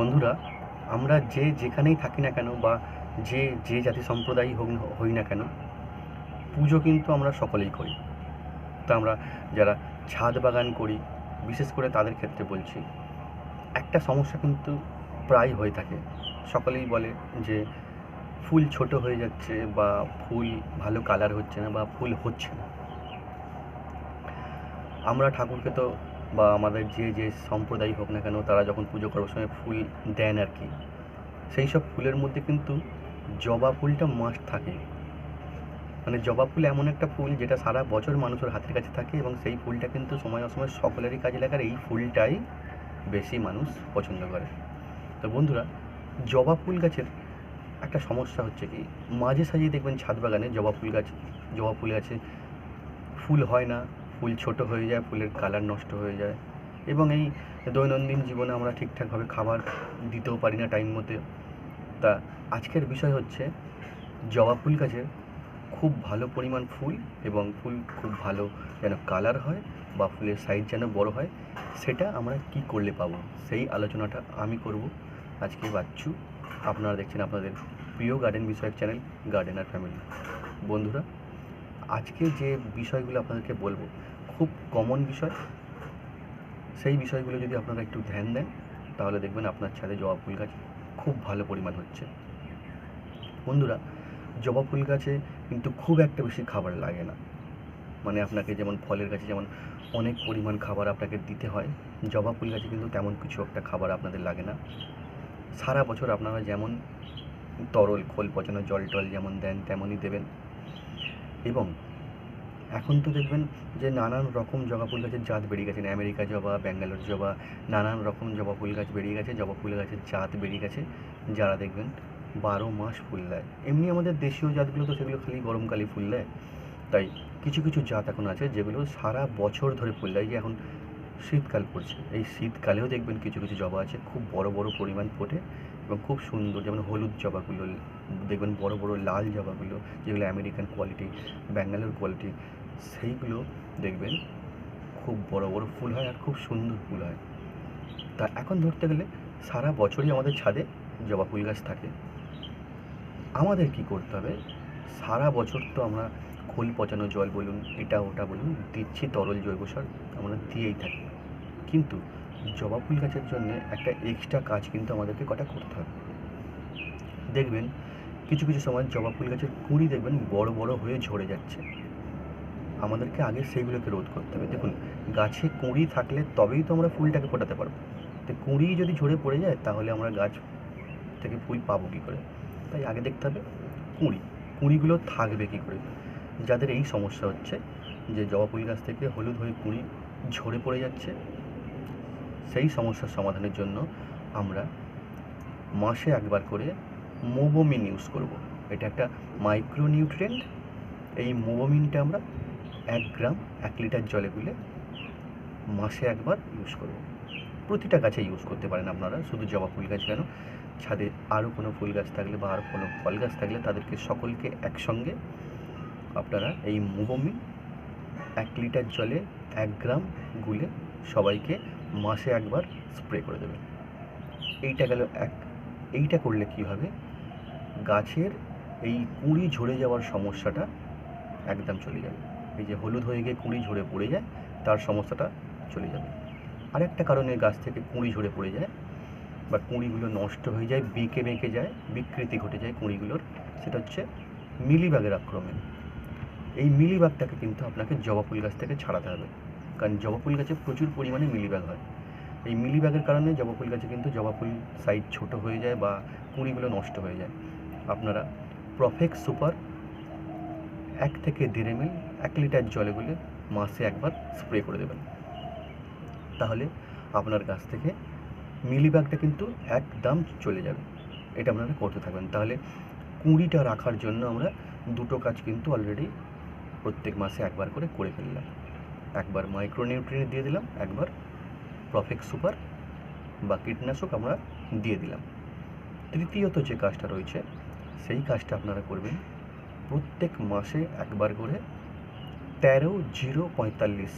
বন্ধুরা, আমরা যে যেখানেই থাকি না কেন বা যে যে জাতি সম্প্রদায়ই না- হই না কেন, পুজো কিন্তু আমরা সকলেই করি। তো আমরা যারা ছাদ বাগান করি, বিশেষ করে তাদের ক্ষেত্রে বলছি, একটা সমস্যা কিন্তু প্রায় হয়ে থাকে। সকলেই বলে যে ফুল ছোট হয়ে যাচ্ছে বা ফুল ভালো কালার হচ্ছে না বা ফুল হচ্ছে না। আমরা ঠাকুরকে তো বা আমাদের যে যে সম্প্রদায় হোক না কেন, তারা যখন পুজো করার সময় ফুল দেন আর কি, সেই সব ফুলের মধ্যে কিন্তু জবা ফুলটা মাস্ট থাকে। মানে জবা ফুল এমন একটা ফুল যেটা সারা বছর মানুষের হাতের কাছে থাকে এবং সেই ফুলটা কিন্তু সময় অসময় সকলেরই কাজে লাগার এই ফুলটাই বেশি মানুষ পছন্দ করে। তো বন্ধুরা, জবা ফুল গাছের একটা সমস্যা হচ্ছে কি, মাঝে সাঝে দেখবেন ছাদ বাগানে জবা ফুল গাছ, জবা ফুল গাছে ফুল হয় না ফুল ছোট হয়ে যায়, ফুলের কালার নষ্ট হয়ে যায়। এবং এই দৈনন্দিন জীবনে আমরা ঠিকঠাকভাবে খাবার দিতেও পারি না টাইম মতে তা আজকের বিষয় হচ্ছে, জবা ফুল গাছের খুব ভালো পরিমাণ ফুল এবং ফুল খুব ভালো যেন কালার হয় বা ফুলের সাইজ যেন বড় হয়, সেটা আমরা কি করলে পাবো? সেই আলোচনাটা আমি করব। আজকে বাচ্চু, আপনারা দেখছেন আপনাদের প্রিয় গার্ডেন বিষয়ক চ্যানেল গার্ডেনার ফ্যামিলি বন্ধুরা, আজকে যে বিষয়গুলো আপনাদেরকে বলব খুব কমন বিষয়। সেই বিষয়গুলো যদি আপনারা একটু ধ্যান দেন, তাহলে দেখবেন আপনার ছাদে জবা ফুল গাছ খুব ভালো পরিমাণ হচ্ছে। বন্ধুরা, জবা ফুল গাছে কিন্তু খুব একটা বেশি খাবার লাগে না। মানে আপনাকে যেমন ফলের গাছে যেমন অনেক পরিমাণ খাবার আপনাকে দিতে হয়, জবা ফুল গাছে কিন্তু তেমন কিছু একটা খাবার আপনাদের লাগে না। সারা বছর আপনারা যেমন তরল খোল পচানো, জল টল যেমন দেন, তেমনই দেবেন। এবং এখন তো দেখবেন যে নানান রকম জবা ফুল গাছের জাত বেরিয়ে গেছে। আমেরিকা জবা, ব্যাঙ্গালোর জবা, নানান রকম জবা ফুল গাছ বেরিয়ে গেছে, জবা ফুল গাছের জাত বেরিয়ে গেছে। যারা দেখবেন বারো মাস ফুল দেয়। এমনি আমাদের দেশীয় জাতগুলো তো সেগুলো খালি গরমকালে ফুল দেয়। তাই কিছু কিছু জাত এখন আছে যেগুলো সারা বছর ধরে ফুল দেয়। যে এখন শীতকাল পড়ছে। এই শীতকালেও দেখবেন কিছু কিছু জবা আছে, খুব বড় বড় পরিমাণ ফোটে এবং খুব সুন্দর। যেমন হলুদ জবাগুলো, দেখবেন বড় বড় লাল জবাগুলো, যেগুলো আমেরিকান কোয়ালিটি, ব্যাঙ্গালোর কোয়ালিটি, সেইগুলো দেখবেন খুব বড় বড় ফুল হয় আর খুব সুন্দর ফুল হয়। তা এখন ধরতে গেলে সারা বছরই আমাদের ছাদে জবা ফুল গাছ থাকে। আমাদের কি করতে হবে? সারা বছর তো আমরা খোল পচানো জল বলুন, এটা ওটা বলুন, দিচ্ছি তরল জৈব সার, আমরা দিয়েই থাকি। কিন্তু জবা ফুল গাছের জন্য একটা এক্সট্রা কাজ কিন্তু আমাদেরকে কটা করতে হবে। দেখবেন, কিছু কিছু সময় জবা ফুল গাছের কুঁড়ি দেখবেন বড় বড় হয়ে ঝরে যাচ্ছে। আমাদেরকে আগে সেইগুলোকে রোধ করতে হবে। দেখুন, গাছে কুঁড়ি থাকলে তবেই তো আমরা ফুলটাকে ফোটাতে পারব। তো কুঁড়ি যদি ঝরে পড়ে যায়, তাহলে আমরা গাছ থেকে ফুল পাবো কী করে? তাই আগে দেখতে হবে কুঁড়ি। কুঁড়িগুলো থাকবে কী করে? যাদের এই সমস্যা হচ্ছে, যে জবা ফুল গাছ থেকে হলুদ হয়ে কুঁড়ি ঝরে পড়ে যাচ্ছে, সেই সমস্যার সমাধানের জন্য আমরা মাসে একবার করে মোবোমিন ইউজ করব। এটা একটা মাইক্রোনিউট্রিয়েন্ট এই মোবোমিনটা আমরা এক গ্রাম, এক লিটার জলে গুলে মাসে একবার ইউজ করব। প্রতিটা গাছে ইউজ করতে পারেন আপনারা, শুধু জবা ফুল গাছ কেন ছাদে আরও কোনো ফুল গাছ থাকলে বা আরও কোনো ফল গাছ থাকলে তাদেরকে সকলকে একসঙ্গে আপনারা এই মোবোমিন এক লিটার জলে এক গ্রাম গুলে সবাইকে মাসে একবার স্প্রে করে দেবেন। এইটা গেল এক। এইটা করলে কি হবে? গাছের এই কুঁড়ি ঝরে যাওয়ার সমস্যাটা একদম চলে যাবে। এই যে হলুদ হয়ে গিয়ে কুঁড়ি ঝরে পড়ে যায়, তার সমস্যাটা চলে যাবে। আরেকটা কারণে গাছ থেকে কুঁড়ি ঝরে পড়ে যায়, বা কুঁড়িগুলো নষ্ট হয়ে যায়, বেঁকে বেঁকে যায়, বিকৃতি ঘটে যায় কুঁড়িগুলোর, সেটা হচ্ছে মিলিবাগের আক্রমণ। এই মিলিবাগটাকে কিন্তু আপনাকে জবা ফুল গাছ থেকে ছাড়াতে হবে। কারণ জবা ফুল গাছে প্রচুর পরিমাণে মিলিবাগ হয়। এই মিলিবাগের কারণে জবা ফুল গাছে কিন্তু জবা ফুল সাইজ ছোট হয়ে যায় বা কুঁড়িগুলো নষ্ট হয়ে যায়। আপনারা প্রফেক্ট সুপার এক থেকে দেড় এমএল এক লিটার জলে গুলে মাসে একবার স্প্রে করে দেবেন। তাহলে আপনার গাছ থেকে মিলিবাগটা কিন্তু একদম চলে যাবে। এটা আপনারা করতে থাকবেন। তাহলে কুঁড়িটা রাখার জন্য আমরা দুটো কাজ কিন্তু অলরেডি প্রত্যেক মাসে একবার করে করে ফেললাম। একবার মাইক্রোনিউট্রিয়েন্ট দিয়ে দিলাম, একবার প্রফেক্ট সুপার বা কীটনাশক আমরা দিয়ে দিলাম। তৃতীয়ত যে কাজটা রয়েছে, সেই কাজটা আপনারা করবেন প্রত্যেক মাসে একবার করে তেরো জিরো পঁয়তাল্লিশ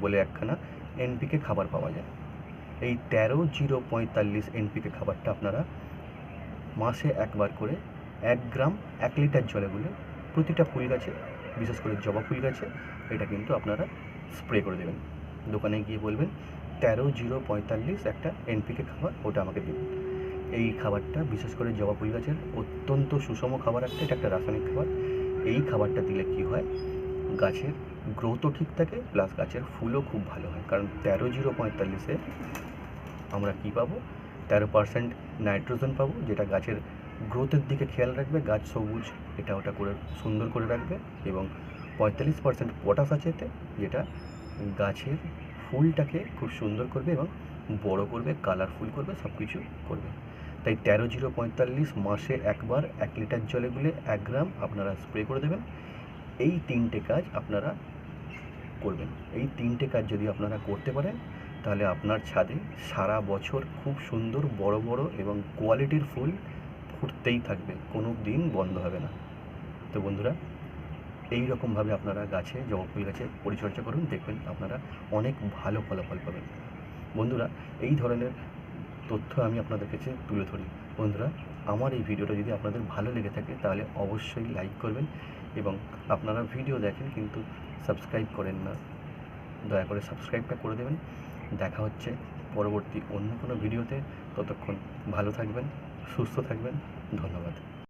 বলে একখানা এনপিকে খাবার পাওয়া যায়। এই তেরো জিরো পঁয়তাল্লিশ এনপিকে খাবারটা আপনারা মাসে একবার করে এক গ্রাম এক লিটার জলে গুলে প্রতিটা ফুল গাছে বিশেষ করে জবা ফুল গাছে, এটা কিন্তু আপনারা স্প্রে করে দেবেন। দোকানে গিয়ে বলবেন, তেরো জিরো পঁয়তাল্লিশ একটা এনপিকে খাবার, ওটা আমাকে দিন। এই খাবারটা বিশেষ করে জবা ফুল গাছের অত্যন্ত সুষম খাবার একটা, এটা একটা রাসায়নিক খাবার। এই খাবারটা দিলে কি হয়? গাছের গ্রোথও ঠিক থাকে প্লাস গাছের ফুলও খুব ভালো হয়। কারণ তেরো জিরো পঁয়তাল্লিশে আমরা কি পাবো? তেরো পার্সেন্ট নাইট্রোজেন পাবো, যেটা গাছের গ্রোথের দিকে খেয়াল রাখবে। গাছ সবুজ, এটা ওটা করে, সুন্দর করে রাখবে এবং পঁয়তাল্লিশ পার্সেন্ট পটাশ আছে এতে, যেটা গাছের ফুলটাকে খুব সুন্দর করবে এবং বড় করবে কালারফুল করবে সব কিছু করবে। তাই তেরো জিরো পঁয়তাল্লিশ মাসে একবার এক লিটার জলে গুলে এক গ্রাম আপনারা স্প্রে করে দেবেন। এই তিনটে কাজ আপনারা করবেন। এই তিনটে কাজ যদি আপনারা করতে পারেন তাহলে আপনার ছাদে সারা বছর খুব সুন্দর, বড় বড় এবং কোয়ালিটির ফুল ফুটতেই থাকবে। কোনো দিন বন্ধ হবে না। তো বন্ধুরা এই রকমভাবে আপনারা গাছে, জবা ফুল গাছে পরিচর্যা করুন, দেখবেন আপনারা অনেক ভালো ফলাফল পাবেন। বন্ধুরা, এই ধরনের তথ্য আমি আপনাদের কাছে তুলে ধরি। বন্ধুরা, আমার এই ভিডিওটা যদি আপনাদের ভালো লেগে থাকে, তাহলে অবশ্যই লাইক করবেন এবং আপনারা ভিডিও দেখেন কিন্তু সাবস্ক্রাইব করেন না। দয়া করে সাবস্ক্রাইবটা করে দেবেন। দেখা হচ্ছে পরবর্তী অন্য কোনো ভিডিওতে। ততক্ষণ ভালো থাকবেন সুস্থ থাকবেন। ধন্যবাদ।